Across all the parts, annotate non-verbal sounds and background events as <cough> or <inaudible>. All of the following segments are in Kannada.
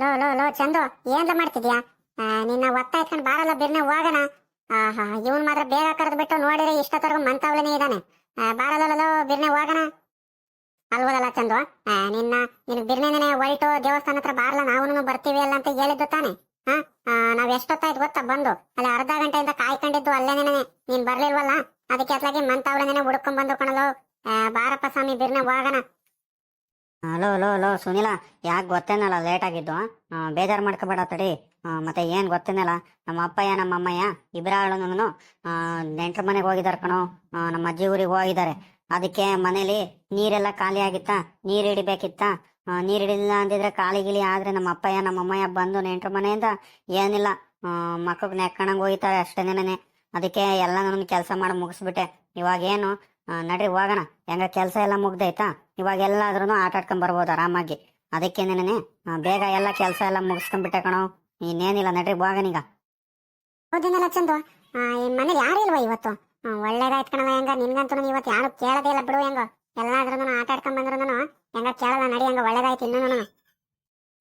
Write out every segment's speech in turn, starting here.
ಲೋ ಲೋ ಲೋ ಚಂದು, ಏನ್ಲ ಮಾಡ್ತಿದ್ಯಾ? ನಿನ್ನ ಒತ್ತ ಇಟ್ಕೊಂಡು ಬಾರಲ್ಲ ಬಿರ್ನೆ, ಹೋಗೋಣ. ಆಹಾ, ಇವನ್ ಮಾತ್ರ ಬೇಗ ಕರೆದು ಬಿಟ್ಟು ನೋಡಿದ್ರೆ ಇಷ್ಟೊತ್ತರೆಗೂ ಮಂತಾವಳನೇ ಇದ್ದಾನೆ ಬಾರಲ್ಲ ಬಿರ್ನೆ, ಹೋಗೋಣ. ಅಲ್ವದಲ್ಲ ಚಂದು? ನಿನ್ನ ನಿನ್ ಬಿರ್ನೆನೆ ಹೊರಟು ದೇವಸ್ಥಾನ ಹತ್ರ ಬಾರಲ್ಲ ನಾವು ಬರ್ತೀವಿ ಅಲ್ಲ ಅಂತ ಹೇಳಿದ್ದು ತಾನೆ. ಹಾ ನಾವ್ ಎಷ್ಟೊತ್ತಾಯ್ತು ಗೊತ್ತಾ ಬಂದು? ಅಲ್ಲಿ ಅರ್ಧ ಗಂಟೆಯಿಂದ ಕಾಯ್ಕೊಂಡಿದ್ದು ಅಲ್ಲೇನೇನೆ. ನೀನ್ ಬರ್ಲಿಲ್ವಲ್ಲ? ಅದಕ್ಕೆ ಅತ್ಲಾಗಿ ಮಂತಾವಳನೇನೆ ಹುಡ್ಕೊಂಡ್ ಬಂದು ಕಣಲು ಬಾರಪ್ಪ ಸ್ವಾಮಿ, ಬಿರ್ನೆ, ಹೋಗೋಣ. ಹಲೋ ಹಲೋ ಹಲೋ ಸುನಿಲ ಯಾಕೆ ಗೊತ್ತೇನಲ್ಲ ಲೇಟ್ ಆಗಿದ್ದು. ಬೇಜಾರು ಮಾಡ್ಕೋಬೇಡ ತಡಿ. ಮತ್ತೆ ಏನ್ ಗೊತ್ತೇನಲ್ಲ ನಮ್ಮ ಅಪ್ಪಯ್ಯ ನಮ್ಮ ಅಮ್ಮಯ್ಯ ಇಬ್ಬರಾಳು ನೆಂಟ್ರ ಮನೆಗೆ ಹೋಗಿದ್ದಾರೆ ಕಣೋ. ನಮ್ಮ ಅಜ್ಜಿ ಊರಿಗೆ ಹೋಗಿದ್ದಾರೆ ಅದಕ್ಕೆ ಮನೇಲಿ ನೀರೆಲ್ಲ ಖಾಲಿ ಆಗಿತ್ತಾ? ನೀರು ಹಿಡಿಬೇಕಿತ್ತ? ನೀರು ಹಿಡಿಲಿಲ್ಲ ಅಂದಿದ್ರೆ ಖಾಲಿ ಗಿಲಿ ಆದ್ರೆ ನಮ್ಮ ಅಪ್ಪಯ್ಯ ನಮ್ಮ ಅಮ್ಮಯ್ಯ ಬಂದು ನೆಂಟ್ರ ಮನೆಯಿಂದ ಏನಿಲ್ಲ ಮಕ್ಕಳು ನೆಕ್ಕಣಂಗೆ ಹೋಗಿತಾರೆ ಅಷ್ಟೇನೇನೆ ಅದಕ್ಕೆ ಎಲ್ಲ ನನ್ನ ಕೆಲಸ ಮಾಡಿ ಮುಗಿಸ್ಬಿಟ್ಟೆ. ಇವಾಗ ಏನು ಆ, ನಡ್ರಿ ಹೋಗೋಣ. ಹೆಂಗ ಕೆಲಸ ಎಲ್ಲ ಮುಗ್ದೈತಾ? ಇವಾಗ ಎಲ್ಲಾದ್ರೂ ಆಟ ಆಡ್ಕೊಂಡ್ ಬರ್ಬೋದು ಆರಾಮಾಗಿ. ಅದಕ್ಕೆ ನೆನೆ ಬೇಗ ಎಲ್ಲ ಕೆಲಸ ಎಲ್ಲ ಮುಗಿಸ್ಕೊಂಡ್ಬಿಟ್ಟೆ ಕಣೋ. ಇನ್ನೇನಿಲ್ಲ ನಡ್ರಿ ಹೋಗನೀಗ ಹೌದೇನಲ್ಲ ಚಂದು. ಮನೇಲಿ ಯಾರು ಇಲ್ವಾ ಇವತ್ತು? ಒಳ್ಳೇದಾಯ್ತು ಕಣವ ಹೆಂಗ? ನಿನ್ಗಂತೂ ಇವತ್ತು ಯಾರು ಕೇಳದೇ ಇಲ್ಲ ಬಿಡು ಹೆಂಗ? ಎಲ್ಲಾದ್ರೂ ಆಟ ಆಡ್ಕೊಂಡ್ ಬಂದ್ರು ಹೆಂಗ ಕೇಳಲ್ಲ ನಡಿ ಹೆಂಗ ಒಳ್ಳೇದಾಯ್ತು ಇನ್ನೂ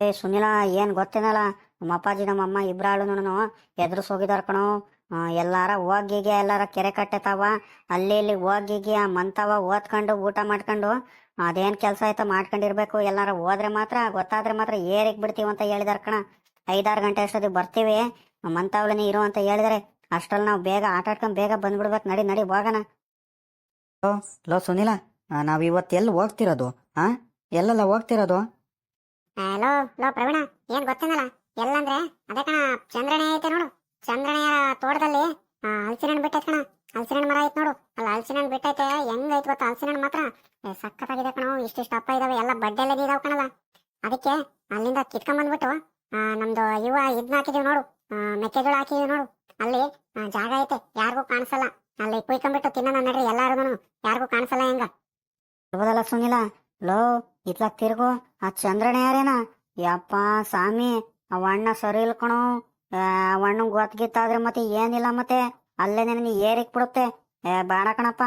ಏ ಸುನಿಲ ಏನ್ ಗೊತ್ತೇನಲ್ಲ? ನಮ್ಮ ಅಪ್ಪಾಜಿ ನಮ್ಮ ಅಮ್ಮ ಇಬ್ರಾಳುನು ಎದುರಿಸ್ ಹೋಗಿದಾರ ಕಣೋ. ಎಲ್ಲಾರ ಹೋಗಿಗೆ ಎಲ್ಲಾರ ಕೆರೆ ಕಟ್ಟೆತಾವ ಅಲ್ಲಿ ಇಲ್ಲಿ ಹೋಗಿಗೆ ಮಂತವ ಓದ್ಕೊಂಡು ಊಟ ಮಾಡ್ಕೊಂಡು ಅದೇನ್ ಕೆಲಸ ಆಯ್ತಾ ಮಾಡ್ಕೊಂಡಿರ್ಬೇಕು ಎಲ್ಲಾರ ಹೋದ್ರೆ ಮಾತ್ರ ಗೊತ್ತಾದ್ರೆ ಮಾತ್ರ ಏರಿಗ್ ಬಿಡ್ತೀವಿ ಅಂತ ಹೇಳಿದಾರ ಕಣ. ಐದಾರು ಗಂಟೆ ಅಷ್ಟೊತ್ತಿಗೆ ಬರ್ತೀವಿ ಮಂತಾವಲನಿ ಇರು ಅಂತ ಹೇಳಿದ್ರೆ. ಅಷ್ಟ್ರಲ್ಲಿ ನಾವು ಬೇಗ ಆಟಾಡ್ಕೊಂಡು ಬೇಗ ಬಂದ್ಬಿಡ್ಬೇಕು ನಡಿ ನಡಿ ಹೋಗೋಣ. ಲೋ ಸುನಿಲ ನಾವ್ ಇವತ್ತು ಎಲ್ಲಿ ಹೋಗ್ತಿರೋದು ಹಾ ಎಲ್ಲೆಲ್ಲ ಹೋಗ್ತಿರೋದು? ಹಲೋ ಲೋ ಪ್ರವೀಣ ಏನ್ ಗೊತ್ತೇನಲ್ಲ ಎಲ್ಲಂದ್ರೆ ಅದೇ ಕಣ ಚಂದ್ರನೇ ಐತೆ ನೋಡು. ಚಂದ್ರನೆಯ ತೋಟದಲ್ಲಿ ಹಲಸಿನ ಹಣ್ಣು ಬಿಟ್ಟೈತೆ ಕಣ. ಹಲಸಿನ ಹಣ್ಣು ಮರ ಐತೆ ನೋಡು. ಅಲ್ಲ ಹಲಸಿನ ಹಣ್ಣು ಬಿಟ್ಟೈತೆ ಹೆಂಗ್ ಐತೆ ಗೊತ್ತಾ? ಹಲಸಿನ ಹಣ್ಣು ಮಾತ್ರ ಸಕ್ಕತ್ತಾಗಿದೆ ಕಣ. ಇಷ್ಟಿಷ್ಟು ಅಪ್ಪ ಇದಾವೆ ಎಲ್ಲ ಬಡ್ಡೆ ಎಲ್ಲ ಇದಾವೆ ಕಣಲ್ಲ. ಅದಕ್ಕೆ ಅಲ್ಲಿಂದ ಕಿತ್ಕೊಂಡ್ ಬಂದ್ಬಿಟ್ಟು ಆ, ನಮ್ದು ಯುವ ಇದನ್ನ ಹಾಕಿದೀವಿ ನೋಡು. ಮೆಕ್ಕೆಜೋಳ ಹಾಕಿದೀವಿ ನೋಡು. ಅಲ್ಲಿ ಜಾಗ ಐತೆ ಯಾರಿಗೂ ಕಾಣಿಸಲ್ಲ. ಅಲ್ಲಿ ಕುಯ್ಕೊಂಡ್ಬಿಟ್ಟು ತಿನ್ನೋಣ ನಡ್ರಿ ಎಲ್ಲಾರು ಯಾರಿಗೂ ಕಾಣಿಸಲ್ಲ ಹೆಂಗ? ಇರ್ಬೋದಲ್ಲ ಸುನಿಲ. ಲೋ ಇತ್ಲಾಗ ತಿರ್ಗು ಆ ಚಂದ್ರನ ಯಾರೇನ ಯಪ್ಪ ಸ್ವಾಮಿ ಅವ ಅಣ್ಣ ಸರಿ ಇಲ್ಕಣು ಅವ ಅಣ್ಣಂಗ್ ಗೊತ್ತಿತ್ತಾದ್ರೆ ಮತ್ತೆ ಏನಿಲ್ಲ ಮತ್ತೆ ಅಲ್ಲೇ ನಿನಗೆ ಏರಿಕ್ ಬಿಡುತ್ತೆ. ಬೇಡ ಕಣಪ್ಪ.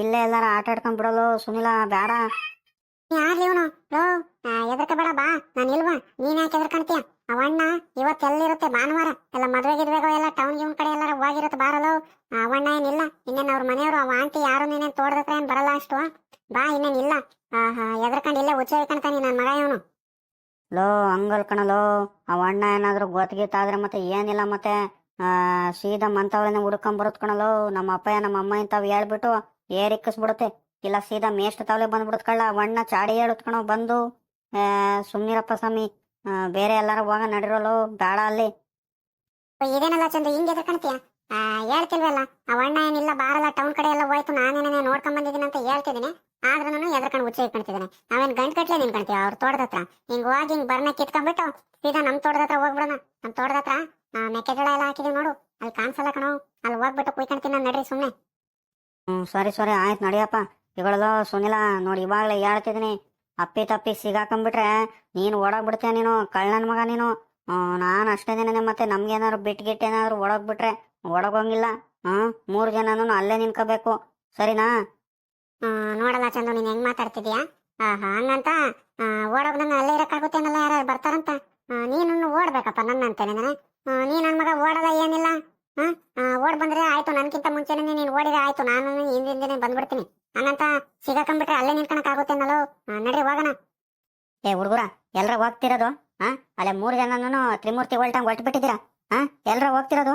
ಇಲ್ಲೇ ಎಲ್ಲಾರ ಆಟ ಆಡ್ಕೊಂಡ್ ಬಿಡಲು ಸುನಿಲ, ಬೇಡ. ಯಾರ್ಲಿ ಇವನು? ಲೋ ಎದರ್ಕ ಬೇಡ ಬಾ. ನಾನು ಇಲ್ವಾ? ನೀನ್ ಯಾಕೆ ಎದರ್ಕಂತೀಯ ಅವಣ್ಣ ಇವತ್ತು ಎಲ್ಲಿರುತ್ತೆ? ಭಾನುವಾರ. ಎಲ್ಲ ಮದ್ವೆ ಗಿದ್ವೆಗೋ ಎಲ್ಲ ಟೌನ್ ಗಿವ್ನ್ ಕಡೆ ಎಲ್ಲಾರ ಹೋಗಿರುತ್ತೆ ಬಾರಲು ಅವಣ್ಣ ಏನಿಲ್ಲ. ಇನ್ನೇನ್ ಅವ್ರ ಮನೆಯವರು, ಅವ ಆಂಟಿ ಯಾರು ನೀನೇನು ತೋಟದತ್ರ ಏನ್ ಬರಲ್ಲ ಅಷ್ಟು. ಬಾ ಇನ್ನೇನಿಲ್ಲ ಎದರ್ಕಂಡ್ ಇಲ್ಲೇ ಉಚ್ಚ ಹೇಳ್ಕೊಂತಾನೆ ನನ್ನ ಮಗ ಇವನು. ಲೋ ಹಂಗಲ್ ಕಣಲೋ ಅವ ಅಣ್ಣ ಏನಾದ್ರು ಆದ್ರೆ ಮತ್ತೆ ಏನಿಲ್ಲ ಮತ್ತೆ. ಆ ಸೀದಾ ಮಂತವಳನ್ನ ಹುಡ್ಕೊಂಡ್ ಕಣಲೋ ನಮ್ಮ ಅಪ್ಪಯ್ಯ ನಮ್ಮ ಅಮ್ಮ ಇಂತಾವ್ ಹೇಳ್ಬಿಟ್ಟು ಏರಿಕ್ಕಿಸ್ಬಿಡುತ್ತೆ ಇಲ್ಲ ಸೀದಾ ಮೇಷ್ಟ್ ತಾವಲೆ ಬಂದ್ಬಿಡುತ್ ಕಳ್ಳ. ಅವಣ್ಣ ಚಾಡಿ ಹೇಳುತ್ ಕಣೋ ಬಂದು. ಆ, ಸುಮ್ನಿರಪ್ಪ ಸ್ವಾಮಿ. ಬೇರೆ ಎಲ್ಲಾರು ಹೋಗ ನಡಿರೋಲು ಬೇಡ ಅಲ್ಲಿ. ಇದೇನಲ್ಲ ಚಂದ್ರ ಹಿಂಗ್ ಎದರ್ಕಂತೀಯ ಆ ಅಣ್ಣ ಏನಿಲ್ಲ, ಬಾರಲ್ಲ ಟೌನ್ ಕಡೆ ಎಲ್ಲ ಹೋಯ್ತು ನಾನೇನೇ ನೋಡ್ಕೊಂಡ್ ಬಂದಿದ್ದೀನಿ ಅಂತ ಹೇಳ್ತಿದ್ದೀನಿ. ಆದ್ರೂ ಎದ್ರಕಂಡ್ ಹುಚ್ಚ ಇಟ್ಕೊಂತಿದ್ದಾನೆ ನಾವೇನ್ ಗಂಟ್ ಕಟ್ಲೆ ಕಣ್ತೀವಿ ಅವ್ರ ತೋಟದ ಹತ್ರ. ಹಿಂಗ್ ಹೋಗಿ ಹಿಂಗ್ ಬರ್ನ ಕಿತ್ಕೊಂಡ್ಬಿಟ್ಟು ಸೀದಾ ನಮ್ ತೋಟದ ಹತ್ರ ಹೋಗ್ಬಿಡೋಣ. ನಮ್ಮ ತೋಟದ ಹತ್ರ ಮೆಕ್ಕೆಜೋಳ ಎಲ್ಲ ಹಾಕಿದೀವಿ ನೋಡು. ಅಲ್ಲಿ ಕಾಣಿಸಲ್ಲ ಕಣೋ. ಅಲ್ಲಿ ಹೋಗ್ಬಿಟ್ಟು ಕುಯ್ಕೊಂತೀನಿ ನಡ್ರಿ ಸುಮ್ಮನೆ ಹ್ಮ್, ಸರಿ ಸರಿ, ಆಯ್ತು ನಡಿಯಪ್ಪ. ಇಗಳಲ್ಲ ಸುನಿಲ, ನೋಡಿ, ಇವಾಗಲೇ ಹೇಳ್ತಿದ್ದೀನಿ. ಅಪ್ಪಿ ತಪ್ಪಿ ಸಿಗಾಕೊಂಡ್ಬಿಟ್ರೆ ನೀನು ಓಡೋಗ್ಬಿಡ್ತೀಯ ನೀನು, ಕಳ್ಳನ ಮಗ ನೀನು. ನಾನು ಅಷ್ಟೇ ದಿನ ಮತ್ತೆ ನಮ್ಗೇನಾದ್ರು ಬಿಟ್ ಗಿಟ್ಟು ಏನಾದ್ರು ಓಡೋಗ್ಬಿಟ್ರೆ ಓಡೋಗಂಗಿಲ್ಲ ಹ್ಮ್ ಮೂರ್ ಜನನೂ ಅಲ್ಲೇ ನಿನ್ಕೋಬೇಕು ಸರಿನಾ? ಆ, ನೋಡಲ್ಲ ಚಂದು ನೀನ್ ಹೆಂಗ್ ಮಾತಾಡ್ತಿದ್ಯಾ? ಹಂಗಂತ ಆ, ಓಡೋಗ್ ನನ್ನ ಅಲ್ಲೇ ಇರಕ್ಕಾಗುತ್ತೇನಲ್ಲ ಯಾರು ಬರ್ತಾರಂತ? ಆ, ನೀನು ಓಡ್ಬೇಕಪ್ಪ ನನ್ನಂತೇನೆ ನೀನ್. ನನ್ ಮಗ ಓಡಲ್ಲ ಏನಿಲ್ಲ. ಹಾ ಆ, ಓಡ್ ಬಂದ್ರೆ ಆಯ್ತು ನನ್ಕಿಂತ ಮುಂಚೆನೆ ನೀನ್ ಓಡಿದ್ರೆ ಆಯ್ತು ನಾನು ಹಿಂದಿಂದನೇ ಬಂದ್ಬಿಡ್ತೀನಿ. ಹಂಗಂತ ಸಿಗಾಕೊಂಡ್ಬಿಟ್ರೆ ಅಲ್ಲೇ ನಿಂತ್ಕೊಳಕ್ ಅಲ್ಲೇ ಆ, ನಡ್ರಿ ಹೋಗೋಣ. ಏ ಹುಡುಗರ ಎಲ್ರ ಹೋಗ್ತಿರೋದು? ಹಾ ಅಲ್ಲೇ ಮೂರ್ ಜನನೂ ತ್ರಿಮೂರ್ತಿ ಹೊಲ್ಟಂಗ್ ಹೊಟ್ಟು ಬಿಟ್ಟಿದ್ದೀರಾ ಹಾ ಎಲ್ರ ಹೋಗ್ತಿರೋದು?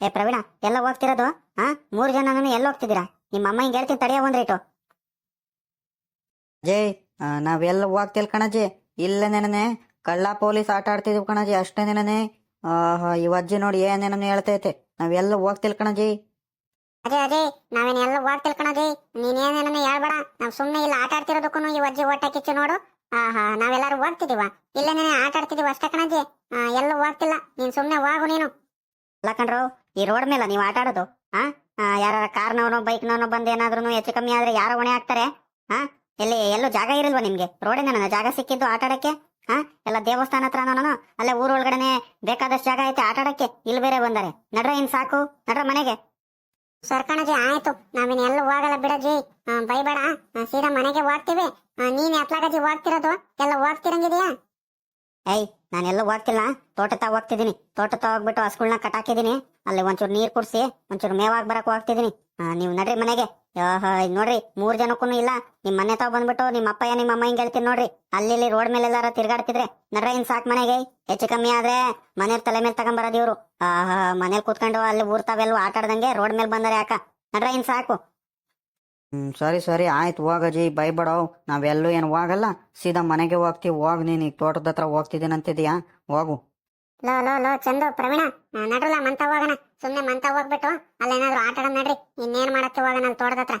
ಏ ಪ್ರವೀಣ ಎಲ್ಲ ಹೋಗ್ತಿರೋದು? ಹಾ ಮೂರು ಜನ ಎಲ್ಲ ಹೋಗ್ತಿದ್ದೀರಾ? ನಿಮ್ಮ ಅಮ್ಮ ಹಿಂಗ್ ಹೇಳ್ತೀನಿ ತಡೆಯ ಒಂದ್ ರೇಟು ಜೈ ನಾವೆಲ್ಲ ಹೋಗ್ತಿಲ್ ಕಣಜಿ. ಇಲ್ಲ ನೆನನೆ ಕಳ್ಳ ಪೊಲೀಸ್ ಆಟ ಆಡ್ತಿದ್ವಿ ಕಣಜಿ ಅಷ್ಟೇ ನೆನನೆ. ಆಹಾ ಈ ಅಜ್ಜಿ ನೋಡಿ ಏನೇನೋ ಹೇಳ್ತೈತೆ ನಾವೆಲ್ಲ ಹೋಗ್ತಿಲ್ ಕಣಜಿ. ಅದೇ ಅದೇ ನಾವೇನ್ ಎಲ್ಲ ಹೋಗ್ ಏನ್ ನೀನೇನೇನ ಹೇಳ್ಬೇಡ. ನಾವ್ ಸುಮ್ಮನೆ ಇಲ್ಲ ಆಟ ಆಡ್ತಿರೋದಕ್ಕೂ ಈ ಅಜ್ಜಿ ಹೊಟ್ಟೆ ಕಿಚ್ಚು ನೋಡು. ಆಹಾ ನಾವೆಲ್ಲರೂ ಹೋಗ್ತಿದೀವ? ನೆನೆ ಆಟ ಆಡ್ತಿದೀವ ಅಷ್ಟೇ ಕಣಜ್ಜಿ ಎಲ್ಲ ಎಲ್ಲೂ ಹೋಗ್ತಿಲ್ಲ. ನೀನ್ ಸುಮ್ನೆ ಹೋಗು ನೀನು. ಅಲ್ಲ ಕಣ್ರು ಈ ರೋಡ್ ಮೇಲೆ ನೀವು ಆಟ ಆಡೋದು ಹಾ ಯಾರ ಕಾರ್ನವನೋ ಬೈಕ್ನವನೋ ಬಂದು ಏನಾದ್ರೂ ಹೆಚ್ಚು ಕಮ್ಮಿ ಆದ್ರೆ ಯಾರು ಹೊಣೆ ಹಾಕ್ತಾರೆ ಹಾ ಎಲ್ಲಿ, ಎಲ್ಲೂ ಜಾಗ ಇರಲ್ವಾ ನಿಮ್ಗೆ? ನನ್ನ ಜಾಗ ಸಿಕ್ಕಿದ್ದು ಆಟ ಆಡಕ್ಕೆ ಹಾ ಎಲ್ಲ ದೇವಸ್ಥಾನ ಹತ್ರ ನಾನು ಅಲ್ಲೇ ಊರೊಳಗಡೆನೆ ಬೇಕಾದಷ್ಟು ಜಾಗ ಐತೆ ಆಟ ಆಡಕ್ಕೆ, ಇಲ್ಲಿ ಬೇರೆ ಬಂದಾರೆ. ನಡ್ರ ಇನ್ ಸಾಕು, ನಡ್ರ ಮನೆಗೆ. ಸರ್ಕಣಜಿ ಆಯ್ತು. ನಾವಿನ್ ಎಲ್ಲ ಹೋಗಲ್ಲ ಬಿಡಜಿ ಬೈಬೇಡ. ಸೀದಾ ಮನೆಗೆ ಹೋಗ್ತೀವಿ. ನೀನು ನೀನ್ ಎತ್ಲಾಗಜಿ ಹೋಗ್ತಿರೋದು? ಎಲ್ಲ ಹೋಗ್ತಿರಂಗಿದೆಯಾ? ಏಯ್ ನಾನೆಲ್ಲ ಹೋಗ್ತಿಲ್ಲ. ತೋಟ ಹೋಗ್ತಿದಿನಿ ಹೋಗ್ತಿದ್ದೀನಿ ತೋಟ ತಾ ಹೋಗ್ಬಿಟ್ಟು ಹಸ್ಗಳ್ನ ಕಟಾಕಿದ್ದೀನಿ ಅಲ್ಲಿ ಒಂಚೂರು ನೀರ್ ಕುಡ್ಸಿ, ಒಂಚೂರು ಮೇವಾಗ್ ಬರಕ್ ಹೋಗ್ತಿದ್ದೀನಿ. ನೀವು ನಡ್ರಿ ಮನೆಗೆ. ನೋಡ್ರಿ, ಮೂರ್ ಜನಕ್ಕೂ ಇಲ್ಲ. ನಿಮ್ ಮನೆ ತಾವ್ ಬಂದ್ಬಿಟ್ಟು ನಿಮ್ಮ ಅಪ್ಪಯ್ಯ ನಿಮ್ಮ ಅಮ್ಮ ಹಿಂಗ್ ಹೇಳ್ತೀನಿ ನೋಡ್ರಿ. ಅಲ್ಲಿ ರೋಡ್ ಮೇಲೆ ಎಲ್ಲಾರ ತಿರ್ಗಾಡ್ತಿದ್ರೆ ನಡ್ರ ಇನ್ ಸಾಕ್ ಮನೆಗೆ. ಹೆಚ್ಚು ಕಮ್ಮಿ ಆದ್ರೆ ಮನೆ ತಲೆ ಮೇಲೆ ತಗೊಂಡ್ ಇವ್ರು. ಆಹಾ ಮನೇಲಿ ಕೂತ್ಕೊಂಡು ಅಲ್ಲಿ ಊರ್ ತಾವೆಲ್ಲ ಆಟ ರೋಡ್ ಮೇಲೆ ಬಂದರೆ ಯಾಕ? ನಡ್ರ ಇನ್ ಸಾಕು. ಹ್ಮ್ ಸರಿ ಸರಿ ಆಯ್ತು ಹೋಗಜ್ಜಿ ಬೈಬೇಡ ನಾವೆಲ್ಲೂ ಏನು ಹೋಗಲ್ಲ. ಸೀದಾ ಮನೆಗೆ ಹೋಗ್ತೀವಿ. ಹೋಗ್ ನೀನು ಈಗ ತೋಟದ ಹತ್ರ ಹೋಗ್ತಿದ್ದೀನಂತಿದ್ಯಾ ಹೋಗು. ಲೋ ಲೋ ಲೋ ಚಂದು ಪ್ರವೀಣ. ನಡ್ರಲ್ಲ ಮಂತ ಹೋಗೋಣ. ಸುಮ್ಮನೆ ಮಂತ ಹೋಗ್ಬಿಟ್ಟು ಅಲ್ಲೇನಾದ್ರು ಆಟ ಆಡೋಣ ನಡ್ರಿ. ಇನ್ನೇನ್ ಮಾಡಕ್ಕೆ ಹೋಗೋಣ ಅಲ್ಲಿ ತೋಟದ ಹತ್ರ.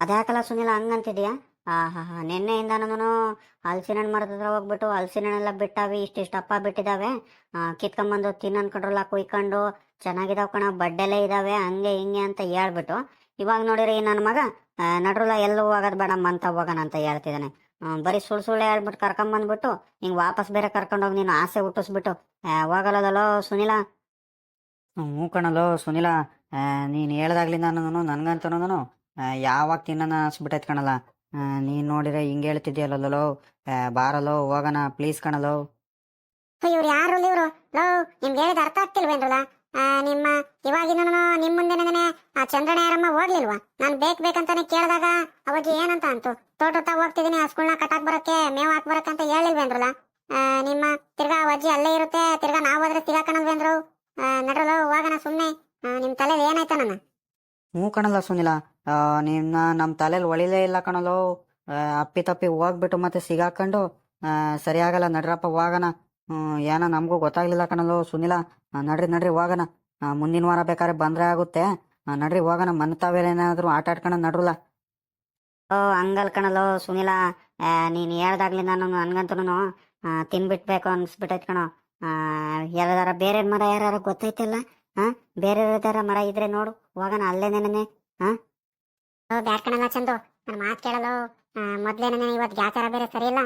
ಅದ್ಯಾಕಲ್ಲ ಸುನಿಲ ಹಂಗಂತಿದ್ಯಾ ಆ ಹಾ ಹಾ ನಿನ್ನೆಯಿಂದನೂ ಹಲಸಿನ ಹಣ್ಣು ಮರದ ಹತ್ರ ಹೋಗ್ಬಿಟ್ಟು ಹಲಸಿನ ಹಣ್ಣೆಲ್ಲ ಬಿಟ್ಟಾವಿ ಇಷ್ಟಿಷ್ಟು ಅಪ್ಪ ಬಿಟ್ಟಿದಾವೆ. ಆ, ಕಿತ್ಕೊಂಬಂದು ತಿನ್ ಅನ್ಕೊಂಡ್ರಲ್ಲ ಕುಯ್ಕೊಂಡು. ಚೆನ್ನಾಗಿದಾವ್ ಕಣ ಬಡ್ಡೆಲೆ ಇದಾವೆ. ಹಂಗೆ ಹಿಂಗೆ ಅಂತ ಹೇಳ್ಬಿಟ್ಟು ಇವಾಗ ನೋಡಿರಿ ನನ್ನ ಮಗ ನಡ್ರಲ್ಲ ಎಲ್ಲೂ ಹೋಗೋದು ಬೇಡ ಅಂತ ಹೋಗೋಣ ಅಂತ ಹೇಳ್ತಿದ್ದಾನೆ. ಬರೀ ಸುಳ್ಳು ಸುಳ್ಳು ಹೇಳ್ಬಿಟ್ಟು ಕರ್ಕೊಂಬಂದ್ಬಿಟ್ಟು ಹಿಂಗೆ ವಾಪಸ್ ಬೇರೆ ಕರ್ಕೊಂಡೋಗಿ ನೀನು ಆಸೆ ಹುಟ್ಟಿಸ್ಬಿಟ್ಟು ಹೋಗಲ್ಲದಲ್ಲೋ ಸುನಿಲ? ಹ್ಞೂ ಕಣಲೋ ಸುನಿಲ ನೀನು ಹೇಳ್ದಾಗ್ಲಿಂದ ನಾನು ನನಗಂತನೂ ಯಾವಾಗ ತಿನ್ನೋಣ ಅನ್ಸ್ಬಿಟ್ಟೈತೆ ಕಣಲ್ಲ. ನೀನು ನೋಡಿದ್ರೆ ಹಿಂಗೆ ಹೇಳ್ತಿದ್ಯಲ್ಲೋ ಬಾರಲೋ ಹೋಗೋಣ ಪ್ಲೀಸ್ ಕಣಲೋ ಇವ್ರು ಯಾರು ಇವರು? ಲೋ ನಿಮ್ಗೆ ಹೇಳಿದ ಅರ್ಥ ಆಗ್ತಿಲ್ವೇನ್ರಲ್ಲ? ನಿಮ್ಮ ಇವಾಗಿನ ನಿಮ್ ಮುಂದೆನೇ ಆ ಚಂದ್ರನಾಯರಮ್ಮ ಓಡ್ಲಿಲ್ವಾ ನಾನು ಬೇಕ್ ಬೇಕಂತಾನೆ ಕೇಳಿದಾಗ ಅವಾಗ ಏನಂತ ಅಂತು? ತೋಟ ಹೋಗ್ತಿದೀನಿ ಸ್ಕೂಲ್ನ ಕಟಾಕ್ ಬರಕ್ಕೆ ಮೇವ್ ಹಾಕ್ ಬರಕ್ಕೆ ಅಂತ ಹೇಳಿಲ್ವೇನ್ರಲ್ಲ? ಆ, ನಿಮ್ಮ ತಿರ್ಗಾ ಅಜ್ಜಿ ಅಲ್ಲೇ ಇರುತ್ತೆ ತಿರ್ಗಾ ನಾವ್ ಹೋದ್ರೆ ಸಿಗಾಕಣಲ್ವೇನ್ರು ನಡ್ರಲ್ಲ ಹೋಗೋಣ ಸುಮ್ನೆ. ಆ, ನಿಮ್ ತಲೆ ಏನಾಯ್ತ ನನ್ನ? ಹ್ಞೂ ಕಣಲ್ಲ ಸುನಿಲ. ನಿನ್ನ ನಮ್ಮ ತಲೆಯಲ್ಲಿ ಒಳಿಲೇ ಇಲ್ಲ ಕಣಲೋ ಅಪ್ಪಿ ತಪ್ಪಿ ಹೋಗ್ಬಿಟ್ಟು ಮತ್ತೆ ಸಿಗಾಕೊಂಡು ಸರಿಯಾಗಲ್ಲ ನಡ್ರಪ್ಪ ಹೋಗೋಣ. ಏನೋ ನಮಗೂ ಗೊತ್ತಾಗ್ಲಿಲ್ಲ ಕಣಲೋ ಸುನಿಲ. ನಡ್ರಿ ನಡ್ರಿ ಹೋಗೋಣ. ಮುಂದಿನ ವಾರ ಬೇಕಾದ್ರೆ ಬಂದ್ರೆ ಆಗುತ್ತೆ. ನಡ್ರಿ ಹೋಗೋಣ. ಮನ್ ಏನಾದ್ರು ಆಟ ಆಡ್ಕೊಂಡು ನಡ್ರಲ್ಲ. ಓ ಹಂಗಲ್ ಕಣಲೋ ಸುನಿಲ. ಆ, ನೀನ್ ಹೇಳ್ದಾಗ್ಲಿ ನಾನು ನನ್ಗಂತೂ ತಿನ್ಬಿಟ್ಬೇಕು ಅನ್ಸ್ಬಿಟ್ಟೈತ್ ಕಣೋ. ಆ, ಯಾವ್ದಾರ ಬೇರೆ ಮರ ಯಾರು ಗೊತ್ತೈತಿಲ್ಲ? ಹಾ ಬೇರೆ ಯಾರ ಮರ ಇದ್ರೆ ನೋಡು. ಹೋಗೋಣ ಅಲ್ಲೇ ನೆನೆ ಓ ಬ್ಯಾಡ್ಕಣಲ್ಲ ಚಂದು. ನನ್ನ ಮಾತು ಕೇಳಲು ಮೊದ್ಲೇನೇ ಇವತ್ತು ಗ್ಯಾಚಾರ ಬೇರೆ ಸರಿ ಇಲ್ಲ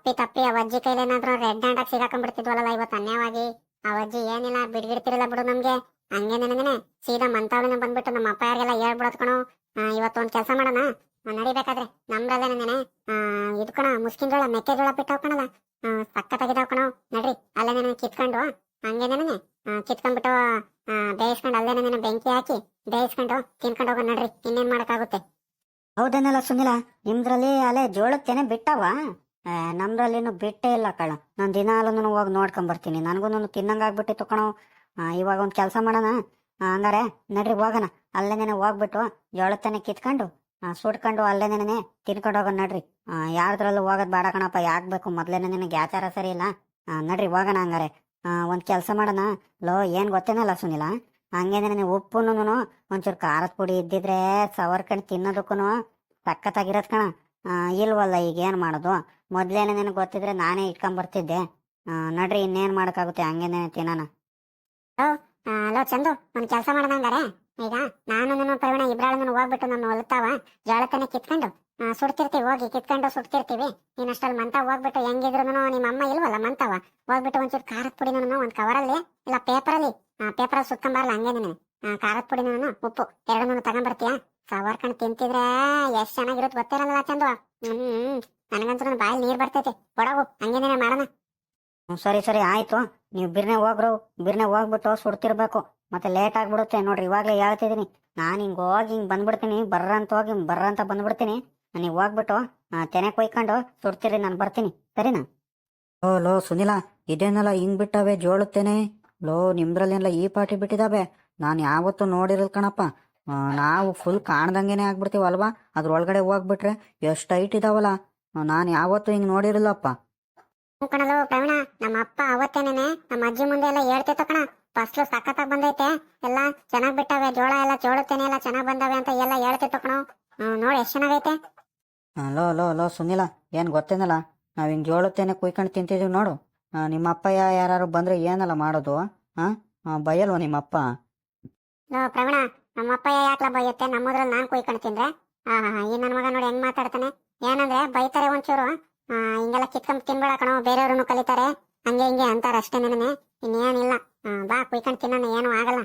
ಅಪ್ಪಿ ತಪ್ಪಿ ಆ ಅಜ್ಜಿ ಕೈಲಿ ಏನಾದ್ರು ರೆಡ್ ಹ್ಯಾಂಡ್ ಆಗಿ ಸಿಗಾಕೊಂಡ್ಬಿಡ್ತಿದ್ವಲ್ಲ ಇವತ್ತು ಅನ್ಯವಾಗಿ. ಆ ಅಜ್ಜಿ ಏನಿಲ್ಲ ಬಿಡ್ಗಿಡ್ತಿರಲ್ಲ ಬಿಡು ನಮ್ಗೆ. ಹಂಗೆ ನನಗೇನೆ ಸೀದಾ ಮಂತಾವಳಿನ ಬಂದ್ಬಿಟ್ಟು ನಮ್ಮ ಅಪ್ಪ ಯಾರಿಗೆಲ್ಲ ಹೇಳ್ಬಿಡೋದ್ ಕಣೋ. ಆ, ಇವತ್ತು ಒಂದ್ ಕೆಲಸ ಮಾಡೋಣ. ನಡಿಬೇಕಾದ್ರೆ ನಮ್ರಲ್ಲೇ ನೆನೆ ಇದ್ಕೊಣ ಕಣ ಮುಸ್ಕಿನ ಜೋಳ ಮೆಕ್ಕೆಜೋಳ ಬಿಟ್ಟಾವ್ ಕಣಲ್ಲ ಸಕ್ಕತ್ತಾಗಿದಾವ್ ಕಣೋ. ನಡ್ರಿ ಅಲ್ಲೇ ನನಗೆ ಕಿತ್ಕೊಂಡು ಹಂಗೆ ನನಗೆ ಕಿತ್ಕೊಂಡ್ಬಿಟ್ಟು ಬೇಯಿಸ್ಕೊಂಡು ಅಲ್ಲೇ ನೆನೆ ಬೆಂಕಿ ಹಾಕಿ ಬೇಯಿಸ್ಕೊಂಡು ತಿನ್ಕೊಂಡು ಹೋಗೋಣ ನಡ್ರಿ. ಇನ್ನೇನ್ ಮಾಡೋಕ್ಕಾಗುತ್ತೆ? ಹೌದೇನಲ್ಲ ಸುನಿಲ ನಿಮ್ದ್ರಲ್ಲಿ ಅಲೆ ಜೋಳಕ್ಕೇನೆ ಬಿಟ್ಟವ? ಆ, ನಮ್ದ್ರಲ್ಲಿನು ಬಿಟ್ಟೇ ಇಲ್ಲ ಕಣ. ನಾನು ದಿನಾಲೂನು ಹೋಗಿ ನೋಡ್ಕೊಂಬರ್ತೀನಿ ಬರ್ತೀನಿ. ನನಗೂ ತಿನ್ನಂಗಾಗ್ಬಿಟ್ಟಿತ್ತು ಕಣೋ. ಆ, ಇವಾಗ ಒಂದು ಕೆಲಸ ಮಾಡೋಣ? ಹಂಗಾರೆ ನಡ್ರಿ ಹೋಗೋಣ. ಅಲ್ಲೇನೇ ಹೋಗ್ಬಿಟ್ಟು ಜೋಳತನ ಕಿತ್ಕೊಂಡು ಸುಟ್ಕೊಂಡು ಅಲ್ಲೇನೆ ತಿನ್ಕೊಂಡು ಹೋಗೋಣ ನಡ್ರಿ. ಯಾರದ್ರಲ್ಲೂ ಹೋಗೋದು ಬೇಡ ಕಣಪ್ಪ. ಯಾಕೆ ಬೇಕು ಮೊದ್ಲೇನೆ ನಿನಗೆ ಆಚಾರ ಸರಿ ಇಲ್ಲ. ನಡ್ರಿ ಹೋಗೋಣ ಹಂಗಾರೆ. ಒಂದು ಕೆಲಸ ಮಾಡೋಣ. ಲೋ ಏನು ಗೊತ್ತೇನಲ್ಲ ಸುನಿಲ? ಹಂಗೇನೆ ಉಪ್ಪುನು ಒಂಚೂರು ಖಾರದ ಪುಡಿ ಇದ್ದಿದ್ರೆ ಸವರ್ಕಂಡು ತಿನ್ನೋದಕ್ಕೂ ಸಕ್ಕತ್ತಾಗಿರೋದು ಕಣ. ಇಲ್ವಲ್ಲ ಈಗ ಏನು ಮಾಡೋದು? ಮೊದಲೇನೆ ನಿನಗೆ ಗೊತ್ತಿದ್ರೆ ನಾನೇ ಇಟ್ಕೊಂಬರ್ತಿದ್ದೆ ನಡ್ರಿ ಇನ್ನೇನು ಮಾಡೋಕ್ಕಾಗುತ್ತೆ? ಹಂಗೇನೆ ತಿನ್ನೋಣ ಹಲೋ ಚಂದು, ಒಂದ್ ಕೆಲಸ ಮಾಡ್ದಂಗಾರೆ ಈಗ ನಾನು ನನ್ನ ಪ್ರವೀಣ ಇಬ್ರಾಳನ್ನು ಹೋಗ್ಬಿಟ್ಟು ನನ್ನ ಹೊಲತಾವ ಜೋಳತನೆ ಕಿತ್ಕೊಂಡು ಸುಡ್ತಿರ್ತೀವಿ, ಹೋಗಿ ಕಿತ್ಕೊಂಡು ಸುಡ್ತಿರ್ತೀವಿ. ನೀನು ಅಷ್ಟಲ್ಲಿ ಮಂತ ಹೋಗ್ಬಿಟ್ಟು ಹೆಂಗಿದ್ರು ನಿಮ್ಮ ಅಮ್ಮ ಇಲ್ವಲ್ಲ ಮಂತವ? ಹೋಗ್ಬಿಟ್ಟು ಒಂಚೂರು ಖಾರದ ಪುಡಿ ನಾನು ಒಂದು ಕವರಲ್ಲಿ ಇಲ್ಲ ಪೇಪರಲ್ಲಿ ಪೇಪರ್ ಸುತ್ಕೊಂಬಾರಲ್ಲ ಹಂಗೆ ನೀನು ಖಾರದ ಪುಡಿ ನಾನು ಉಪ್ಪು, ಎರಡನ್ನೂ ತಗೊಂಬರ್ತೀಯ? ಸವರ್ಕೊಂಡು ತಿಂತಿದ್ರೆ ಎಷ್ಟ್ ಚೆನ್ನಾಗಿರುತ್ತೆ ಗೊತ್ತಿರಲ್ಲ ಚಂದು. ಹ್ಮ್ ನನಗಂತೂ ಬಾಯಲ್ಲಿ ನೀರ್ ಬರ್ತೈತೆ. ಕೊಡಗು ಹಂಗೇನೇನೆ ಮಾಡೋಣ ಹ್ಮ್, ಸರಿ ಸರಿ ಆಯ್ತು. ನೀವು ಬಿರ್ನೆ ಹೋಗ್ರು. ಬಿರ್ನೆ ಹೋಗ್ಬಿಟ್ಟು ಸುಡ್ತಿರ್ಬೇಕು ಮತ್ತೆ ಲೇಟ್ ಆಗ್ಬಿಡುತ್ತೆ. ನೋಡ್ರಿ ಇವಾಗಲೇ ಹೇಳ್ತಿದ್ದೀನಿ. ನಾನು ಹಿಂಗೆ ಹೋಗಿ ಹಿಂಗೆ ಬಂದ್ಬಿಡ್ತೀನಿ. ಬರ್ರಂತ ಹೋಗಿ ಬರ್ರಂತ ಬಂದ್ಬಿಡ್ತೀನಿ. ನೀವು ಹೋಗ್ಬಿಟ್ಟು ಆ, ತೆನೆ ಕೊಯ್ಕೊಂಡು ಸುಡ್ತೀರಿ ನಾನು ಬರ್ತೀನಿ. ಸರಿನಾ? ಓ ಲೋ ಸುನಿಲ ಇದೇನಲ್ಲ ಹಿಂಗ್ ಬಿಟ್ಟವೆ ಜೋಳುತ್ತೇನೆ? ಲೋ ನಿಮ್ದ್ರಲ್ಲೆಲ್ಲ ಈ ಪಾಟಿ ಬಿಟ್ಟಿದಾವೆ? ನಾನು ಯಾವತ್ತೂ ನೋಡಿರಲ್ ಕಣಪ್ಪ. ನಾವು ಫುಲ್ ಕಾಣ್ದಂಗೆನೆ ಆಗ್ಬಿಡ್ತೀವಲ್ವಾ ಅದ್ರೊಳಗಡೆ ಹೋಗ್ಬಿಟ್ರೆ ಎಷ್ಟು ಹೈಟ್ ಇದಾವಲ್ಲ? ನಾನು ಯಾವತ್ತೂ ಹಿಂಗೆ ನೋಡಿರಲ್ಲಪ್ಪ ಕಣಲು ಪ್ರವೀಣ ನಮ್ಮ ಅಪ್ಪ ಅವತ್ತೇನೇನೆ? ನಮ್ಮ ಅಜ್ಜಿ ಮುಂದೆ ಎಲ್ಲ ಹೇಳ್ತಿತ್ತು ಕಣ. ಫಸ್ಲು ಸಖತ್ತಾಗಿ ಬಂದೈತೆ. ಎಲ್ಲ ಚೆನ್ನಾಗಿ ಬಿಟ್ಟವೆ. ಜೋಳ ಎಲ್ಲ ಜೋಳುತ್ತೇನೆ ಎಲ್ಲ ಚೆನ್ನಾಗಿ ಬಂದವೆ ಅಂತ ಎಲ್ಲ ಹೇಳ್ತಿತ್ತು ಕಣ. ನೋಡಿ ಎಷ್ಟು ಚೆನ್ನಾಗೈತೆ. ಲೋ ಲೋ ಲೋ ಸುನಿಲ ಏನು ಗೊತ್ತೇನಲ್ಲ? ನಾವು ಹಿಂಗೆ ಜೋಳುತ್ತೇನೆ ಕುಯ್ಕೊಂಡು ತಿಂತಿದೀವಿ ನೋಡು. ನಿಮ್ಮ ಅಪ್ಪ ಯಾರು ಬಂದ್ರೆ ಏನಲ್ಲ ಮಾಡೋದು? ಹಾಂ ನಿಮ್ಮ ಅಪ್ಪ? ಲೋ ಪ್ರವೀಣ ನಮ್ಮ ಅಪ್ಪ ಯಾಕ್ಲ ಬೈಯುತ್ತೆ? ನಮ್ಮದ್ರಲ್ಲಿ ನಾನ್ ಕುಯ್ಕೊಂಡು ತಿಂದ್ರೆ? ಹಾ ಹಾ. ಈ ನನ್ನ ಮಗ ನೋಡಿ ಹೆಂಗ್ ಮಾತಾಡ್ತಾನೆ? ಏನಂದ್ರೆ ಬೈತಾರೆ ಒಂಚೂರು. ಹಿಂಗೆಲ್ಲ ಕಿತ್ಕೊಂಡ್ ತಿನ್ಬೇಡ ಕಣೋ ಬೇರೆಯವ್ರನ್ನು ಕಲಿತಾರೆ. ಹಂಗೆ ಹಿಂಗೆ ಅಂತಾರೆ ಅಷ್ಟೇ ನನಗೆ ಇನ್ನೇನಿಲ್ಲ. ಬಾ ಕುಯ್ಕೊಂಡು ತಿನ್ನೋಣ ಏನು ಆಗಲ್ಲ.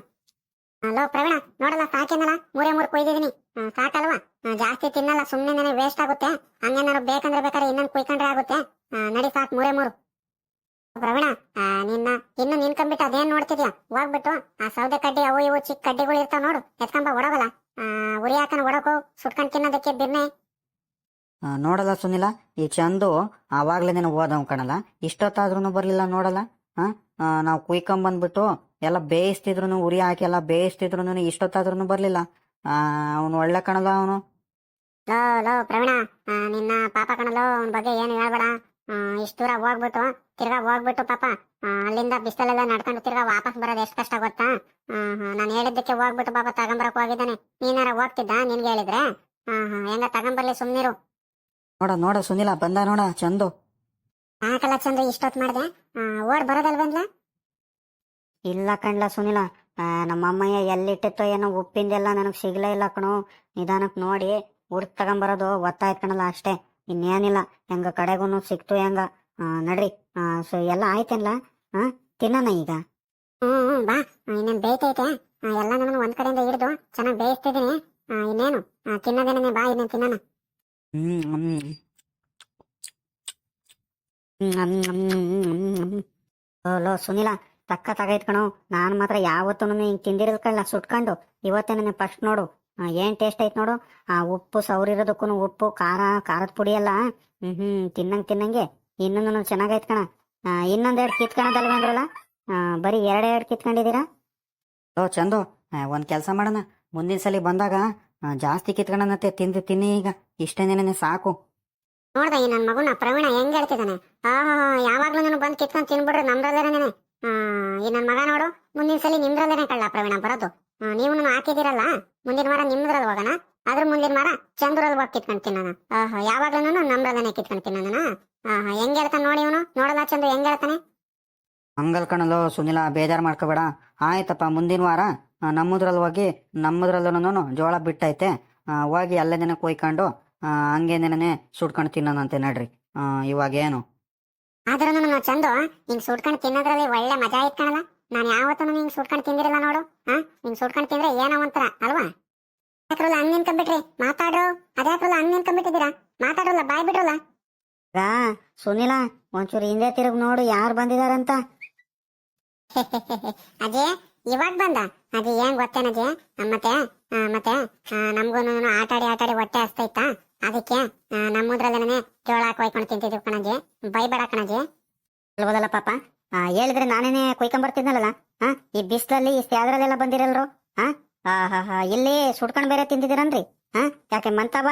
ಹಲೋ ಪ್ರವೀಣ ನೋಡಲ್ಲ ಸಾಕೇನಲ್ಲ ಮೂರೇ ಮೂರು ಕೊಯ್ದಿದೀನಿ ಹ್ಮ್, ಸಾಕಲ್ವಾ? ಜಾಸ್ತಿ ತಿನ್ನಲ್ಲ ಸುಮ್ಮನೆ ನನಗೆ ವೇಸ್ಟ್ ಆಗುತ್ತೆ ಹಂಗೇನಾರು ಬೇಕಂದ್ರೆ ಬೇಕಾದ್ರೆ ಇನ್ನೊಂದು ಕುಯ್ಕೊಂಡ್ರೆ ಆಗುತ್ತೆ. ನಡಿ ಸಾಕು ಮೂರೇ ಮೂರು. ಪ್ರವೀಣ ಆ, ನಿನ್ನ ಇನ್ನು ನಿನ್ಕೊಂಡ್ಬಿಟ್ಟು ಅದೇನ್ ನೋಡ್ತಿದ್ಯಾ? ಹೋಗ್ಬಿಟ್ಟು ಆ ಸೌದೆ ಕಡ್ಡಿ ಅವು ಇವು ಚಿಕ್ಕ ಕಡ್ಡಿಗಳು ಇರ್ತಾವ ನೋಡು ಎತ್ಕೊಂಬ ಒಡಗಲ್ಲ ಉರಿ ಹಾಕನ ಒಡಕು ಸುಟ್ಕೊಂಡ್ ತಿನ್ನೋದಕ್ಕೆ ಬಿರ್ನೆ ನೋಡಲ್ಲ ಸುನಿಲ ಈ ಚಂದು ಆವಾಗ್ಲೇ ನೀನು ಓದವ್ ಕಣಲ್ಲ? ಇಷ್ಟೊತ್ತಾದ್ರೂ ಬರ್ಲಿಲ್ಲ ನೋಡಲ್ಲ? ನಾವು ಕುಯ್ಕೊಂಬಂದ್ಬಿಟ್ಟು ಎಲ್ಲ ಬೇಯಿಸ್ತಿದ್ರು ಉರಿ ಹಾಕಿ ಎಲ್ಲ ಬೇಯಿಸ್ತಿದ್ರು ಇಷ್ಟೊತ್ತಾದ್ರೂ ಬರ್ಲಿಲ್ಲ. ಅವನು ಒಳ್ಳೆ ಕಣಲ್ಲ ಅವನು. ಲೋ ಲೋ ಪ್ರವೀಣ ನಿನ್ನ ಪಾಪ ಕಣಲೋ ಅವನ ಬಗ್ಗೆ ಏನು ಹೇಳ್ಬೇಡ. ಇಷ್ಟು ದೂರ ಹೋಗ್ಬಿಟ್ಟು ತಿರ್ಗಾ ಹೋಗ್ಬಿಟ್ಟು ಪಾಪ ಅಲ್ಲಿಂದ ಬಿಸಿಲೆಲ್ಲ ನಡ್ಕೊಂಡು ತಿರ್ಗಾ ವಾಪಸ್ ಬರೋದು ಎಷ್ಟು ಕಷ್ಟ ಗೊತ್ತಾ? ನಾನು ಹೇಳಿದ್ದಕ್ಕೆ ಹೋಗ್ಬಿಟ್ಟು ಪಾಪ ತಗೊಂಬರಕ್ ಹೋಗಿದ್ದಾನೆ. ನೀನಾರ ಹೋಗ್ತಿದ್ದ ನಿನ್ಗೆ ಹೇಳಿದ್ರೆ? ಹೆಂಗ ತಗೊಂಬರ್ಲಿ ಸುಮ್ನಿರು. ನೋಡ ನೋಡ ಸುನಿಲ ಬಂದ ನೋಡ ಚಂದು. ಹಾಕಲ್ಲ ಚಂದ್ರ ಇಷ್ಟೊತ್ ಮಾಡಿದೆ. ಓಡ್ ಬರೋದಲ್ವೇನ್ಲ? ಇಲ್ಲ ಕಣ್ಲ ಸುನಿಲ ನಮ್ಮ ಅಮ್ಮಯ್ಯ ಎಲ್ಲಿಟ್ಟಿತ್ತೋ ಏನೋ ಉಪ್ಪಿಂದೆಲ್ಲ ನನಗೆ ಸಿಗ್ಲೇ ಇಲ್ಲ ಕಣೋ. ನಿಧಾನಕ್ಕೆ ನೋಡಿ ಹುಡ್ಕ್ ತಗೊಂಬರೋದು ಗೊತ್ತಾಯ್ತು ಕಣಲ್ಲ ಅಷ್ಟೇ. ಇನ್ನೇನಿಲ್ಲ ಹೆಂಗ ಕಡೆಗೂ ಸಿಕ್ತು ಹೆಂಗ? ಆ, ನಡ್ರಿ. ಆ, ಸೊ ಎಲ್ಲ ಆಯ್ತೇನ್ಲ? ಹಾ ತಿನ್ನೋಣ ಈಗ. ಹ್ಮ್ ಹ್ಮ್ ಬಾ. ಇನ್ನೇನ್ ಬೇಯ್ತೈತೆ ಎಲ್ಲ ನನ್ನ ಒಂದ್ ಕಡೆಯಿಂದ ಹಿಡಿದು ಚೆನ್ನಾಗಿ ಬೇಯಿಸ್ತಿದ್ದೀನಿ. ಇನ್ನೇನು? ತಿನ್ನೋದೇನೇ ಬಾ ಇನ್ನೇನು ತಿನ್ನೋಣ. ಲೋ ಸುನಿಲ ತಕ್ಕ ತಗ ಕಣೋ ನಾನು ಮಾತ್ರ ಯಾವತ್ತೂ ಹಿಂಗ್ ತಿಂದಿರಲ್ಕಲ್ಲ ಸುಟ್ಕೊಂಡು. ಇವತ್ತೇ ನನಗೆ ಫಸ್ಟ್ ನೋಡು. ಏನ್ ಟೇಸ್ಟ್ ಐತೆ ನೋಡು. ಆ ಉಪ್ಪು ಸೌರಿರೋದಕ್ಕೂ ಉಪ್ಪು ಖಾರ ಖಾರದ ಪುಡಿ ಎಲ್ಲ ಹ್ಮ್ ಹ್ಮ್ ತಿನ್ನಂಗೆ ತಿನ್ನಂಗೆ. ಇನ್ನೊಂದು ಚೆನ್ನಾಗೈತೆ ಕಣ. ಇನ್ನೊಂದೆರಡು ಕಿತ್ಕೊಳದಲ್ವ ಅಂದ್ರಲ್ಲ? ಬರೀ ಎರಡೆರಡು ಕಿತ್ಕೊಂಡಿದ್ದೀರಾ? ಓ ಚಂದು. ಒಂದು ಕೆಲಸ ಮಾಡೋಣ. ಮುಂದಿನ ಸಲ ಬಂದಾಗ ಜಾಸ್ತಿ ಕಿತ್ಕೊಂಡನತ್ತೆ ತಿಂದು ತಿನ್ನಿ ಈಗ. ಇಷ್ಟೇನೇನೆ ಸಾಕು. ನೋಡ್ದ ಈ ನನ್ನ ಮಗುನ ಪ್ರವೀಣ ಹೆಂಗ್ ಹೇಳ್ತಿದ್ದಾನೆ ಆ ಯಾವಾಗ್ಲೂ ನಾನು ಬಂದು ಕಿತ್ಕೊಂಡು ತಿನ್ಬಿಡ್ರಿ ಆ ಈ ನನ್ನ ಮಗ ನೋಡು, ಮುಂದಿನ ಸಲ ನಿಮ್ದ್ರಲ್ಲೇನೆ ಕಳ್ಳ ಪ್ರವೀಣ ಬರೋದು. ನೀವು ಹಾಕಿದಿರಲ್ಲ ಮುಂದಿನ ವಾರ ನಿಮ್ದ್ರಲ್ಲಿ ಹೋಗೋಣ ಅದ್ರ ಮುಂದಿನ ವಾರ ಚಂದ್ರಲ್ಲಿ ಹೋಗಿ ಕಿತ್ಕೊಂಡ್ ತಿನ್ನೋಣ. ಯಾವಾಗ್ಲೂ ನಮ್ದ್ರಲ್ಲೇನೆ ಕಿತ್ಕೊಂಡ್ ತಿನ್ನೋಣ ಹೆಂಗ್ ಹೇಳ್ತಾನೆ ನೋಡಿ ಇವನು, ನೋಡಲ್ಲ ಚಂದ್ರ, ಹೆಂಗ್ ಹೇಳ್ತಾನೆ? ಹಂಗಲ್ ಕಣಲ್ಲೋ, ಸುನಿಲ, ಬೇಜಾರ್ ಮಾಡ್ಕೋಬೇಡ. ಆಯ್ತಪ್ಪ, ಮುಂದಿನ ವಾರ ನಮ್ಮದ್ರಲ್ಲಿ ಹೋಗಿ ನಮ್ಮದ್ರಲ್ಲೂ ಜೋಳ ಬಿಟ್ಟೈತೆ. ಹೋಗಿ ಅಲ್ಲೇ ದಿನ ಕೊಯ್ಕೊಂಡು ಹಂಗೆ ದಿನನೇ ಸುಟ್ಕೊಂಡು ತಿನ್ನೋಣಂತೆ ನಡ್ರಿ. ಇವಾಗ ಏನು ಆದ್ರೂ ನಾನು ಚಂದು ಹಿಂಗ್ ಸುಟ್ಕೊಂಡು ತಿನ್ನೋದ್ರಲ್ಲಿ ಒಳ್ಳೆ ಮಜಾ ಕಣಲ್ಲ. ನಾನು ಯಾವತ್ತೂ ಹಿಂಗ್ ಸುಟ್ಕೊಂಡು ತಿಂದಿರಲ್ಲ ನೋಡು. ಹಾ ಹಿಂಗ್ ಸುಟ್ಕೊಂಡು ತಿಂದ್ರೆ ಏನೋ ಒಂಥರ ಅಲ್ವಾ? ಯಾಕ್ರಲ್ಲ ಹಂಗ್ ನಿನ್ಕೊಂಡ್ಬಿಟ್ರಿ ಮಾತಾಡ್ರು. ಅದ್ಯಾಕ್ರಲ್ಲ ಹಂಗ್ ನಿನ್ಕೊಂಡ್ಬಿಟ್ಟಿದ್ದೀರಾ ಮಾತಾಡಲ್ಲ ಬಾಯ್ ಬಿಡ್ರಲ್ಲ ರಾ ಸುನಿಲ ಒಂಚೂರು ಹಿಂದೆ ತಿರುಗಿ ನೋಡು ಯಾರು ಬಂದಿದಾರಂತ. <laughs> ಅಜಯ್ ಇವಾಗ ಬಂದ? ಅದು ಏನ್ ಗೊತ್ತೇನಜಿ? ಮತ್ತೆ ಮತ್ತೆ ನಮಗೂ ಆಟಾಡಿ ಆಟಾಡಿ ಹೊಟ್ಟೆ ಹಸ್ತೈತಾ ಅದಕ್ಕೆ ನಮ್ಮದ್ರಲ್ಲೇನೆ ಜೋಳ ಕೊಯ್ಕೊಂಡು ತಿಂತಿದ್ವಿ ಕಣಜಿ ಬೈಬೇಡ ಕಣಜಿ ಅಲ್ಬೋದಲ್ಲ ಪಾಪ. ಹೇಳಿದ್ರೆ ನಾನೇನೆ ಕೊಯ್ಕೊಂಬರ್ತಿದ್ನಲ್ಲ ಹಾ ಈ ಬಿಸಿಲಲ್ಲಿ ಈ ಯಾವ್ದ್ರಲ್ಲೆಲ್ಲ ಬಂದಿರಲ್ರು? ಹಾ ಇಲ್ಲಿ ಸುಡ್ಕೊಂಡು ಬೇರೆ ತಿಂದಿದ್ದೀರನ್ರಿ? ಹಾ ಯಾಕೆ ಮಂತವ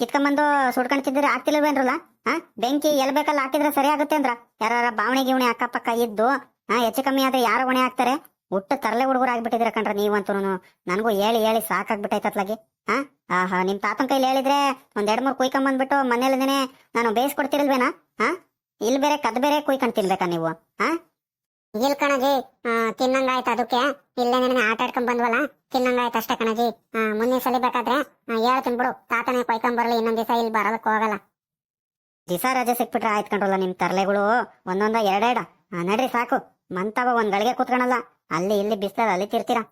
ಕಿತ್ಕೊಂಬಂದು ಸುಡ್ಕೊಂಡು ತಿಂದಿದ್ರೆ ಆಗ್ತಿಲ್ವೇನ್ರಲ್ಲ ಹಾ ಬೆಂಕಿ ಎಲ್ ಬೇಕಲ್ಲ ಹಾಕಿದ್ರೆ ಸರಿ ಆಗುತ್ತೆ ಅಂದ್ರ? ಯಾರ ಬಾವಣಿ ಗಿವಣಿ ಅಕ್ಕಪಕ್ಕ ಇದ್ದು ಹಾ ಹೆಚ್ಚು ಕಮ್ಮಿ ಆದ್ರೆ ಯಾರು ಹೊಣೆ ಹಾಕ್ತಾರೆ? ಹುಟ್ಟು ತರಲೆ ಹುಡುಗರು ಆಗ್ಬಿಟ್ಟಿದ್ರೆ ಕಣ್ರ ನೀವಂತೂ ನನಗೂ ಹೇಳಿ ಹೇಳಿ ಸಾಕಾಗ್ಬಿಟ್ಟೈತತ್ಲಾಗಿ. ಹಾ? ಆಹಾ ನಿಮ್ ತಾತನ ಕೈಲಿ ಹೇಳಿದ್ರೆ ಒಂದ್ ಎರಡ್ ಮೂರು ಕುಯ್ಕೊಂಬಂದ್ಬಿಟ್ಟು ಮನೇಲಿದೇನೆ ನಾನು ಬೇಯಿಸ್ಕೊಡ್ತಿರಲ್ವೇನಾ? ಹಾ? ಇಲ್ಲಿ ಬೇರೆ ಕದ್ ಬೇರೆ ಕುಯ್ಕೊಂಡ್ ತಿನ್ಬೇಕಾ ನೀವು? ಇಲ್ ಕಣಜಿ ತಿನ್ನಂಗಾಯ್ತು ಅದಕ್ಕೆ. ಇಲ್ಲೇ ನಿನ್ನೆ ಆಟ ಆಡ್ಕೊಂಡ್ ಬಂದ್ವಲ್ಲ? ತಿನ್ನಂಗಾಯ್ತು ಅಷ್ಟೇ ಕಣಜಿ. ಆ, ಮುಂದಿನ ಸಲ ಬೇಕಾದ್ರೆ ಹೇಳ್ತೀನಿ ಬಿಡು. ತಾತನೇ ಕೊಯ್ಕೊಂಡ್ ಬರಲಿ ಇನ್ನೊಂದ್ ದಿವಸ ಇಲ್ಲಿ ಬರೋದಕ್ಕೆ ಹೋಗಲ್ಲ. ದಿಸ ರಜೆ ಸಿಕ್ಬಿಟ್ರೆ ಆಯ್ತು ಕಂಡ್ರಲ್ಲ ನಿಮ್ ತರಲೆಗಳು. ಒಂದೊಂದ ಎರಡೆರಡ. ನಡ್ರಿ ಸಾಕು. ಮಂತವ ಒಂದ್ ಗಳಿಗೆ ಕೂತ್ಕೊಳಲ್ಲ ಅಲ್ಲಿ ಇಲ್ಲಿ ಬಿಸ್ತದ ಅಲ್ಲಿ ತಿರ್ತೀರಾ